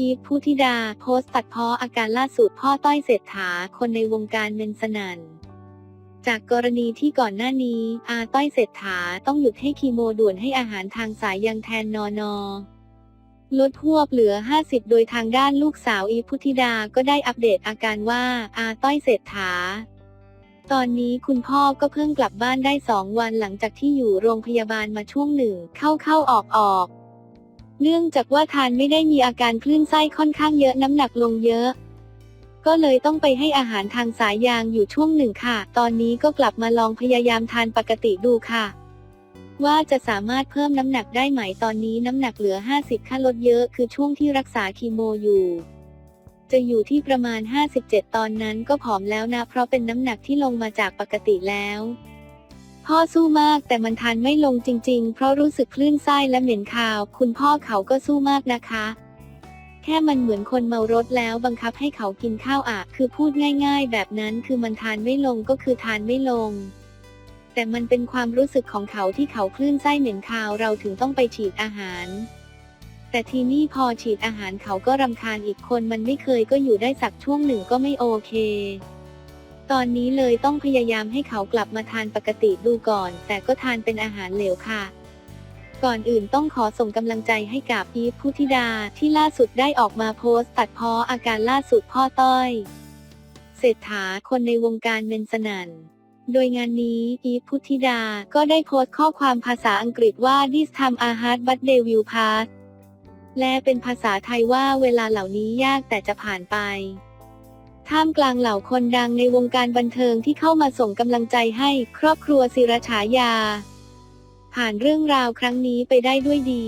อีฟพุธิดา โพสต์ตัดเพ้ออาการล่าสุดพ่อต้อยเศรษฐา คนในวงการเมนสนันจากกรณีที่ก่อนหน้านี้ อาต้อยเศรษฐาต้องหยุดให้คีโมด่วนให้อาหารทางสายยังแทนนอนอลดหวบเหลือ 50 โดยทางด้านลูกสาวอีฟพุธิดาก็ได้อัปเดตอาการว่า อาต้อยเศรษฐา ตอนนี้คุณพ่อก็เพิ่งกลับบ้านได้สองวันหลังจากที่อยู่โรงพยาบาลมาช่วงหนึ่งเข้าเข้าออกออก เนื่องจากว่าทานไม่ได้มีอาการคลื่นไส้ค่อนข้างเยอะน้ำหนักลงเยอะ ก็เลยต้องไปให้อาหารทางสายยางอยู่ช่วงหนึ่งค่ะ ตอนนี้ก็กลับมาลองพยายามทานปกติดูค่ะ ว่าจะสามารถเพิ่มน้ำหนักได้ไหมตอนนี้น้ำหนักเหลือ 50 ค่าลดเยอะ คือช่วงที่รักษาคีโมอยู่จะอยู่ที่ประมาณ 57 ตอนนั้นก็ผอมแล้วนะ เพราะเป็นน้ำหนักที่ลงมาจากปกติแล้ว พ่อสู้มากแต่มันทานไม่ลงจริง ๆ เพราะรู้สึกคลื่นไส้และเหม็นคาว คุณพ่อเขาก็สู้มากนะคะ แค่มันเหมือนคนเมารถแล้วบังคับให้เขากินข้าวอะคือพูดง่าย ๆ แบบนั้นคือมันทานไม่ลงก็คือทานไม่ลง แต่มันเป็นความรู้สึกของเขาที่เขาคลื่นไส้เหม็นคาวเราถึงต้องไปฉีดอาหารแต่ทีนี่พอฉีดอาหารเขาก็รำคาญอีกคนมันไม่เคยก็อยู่ได้สักช่วงหนึ่งก็ไม่โอเค ตอนนี้เลยต้องพยายามให้เขากลับมาทานปกติดูก่อน แต่ก็ทานเป็นอาหารเหลวค่ะ ก่อนอื่นต้องขอส่งกำลังใจให้กับอีฟพุธิดาที่ล่าสุดได้ออกมาโพสต์ตัดเพ้ออาการล่าสุดพ่อต้อย เศรษฐาคนในวงการเมนสนันโดยงานนี้อีฟพุธิดาก็ได้โพสต์ข้อความภาษาอังกฤษว่า this time a hard but they will pass และเป็นภาษาไทยว่าเวลาเหล่านี้ยากแต่จะผ่านไป ท่ามกลางเหล่าคนดังในวงการบันเทิงที่เข้ามาส่งกำลังใจให้ครอบครัวศิรฉายา ผ่านเรื่องราวครั้งนี้ไปได้ด้วยดี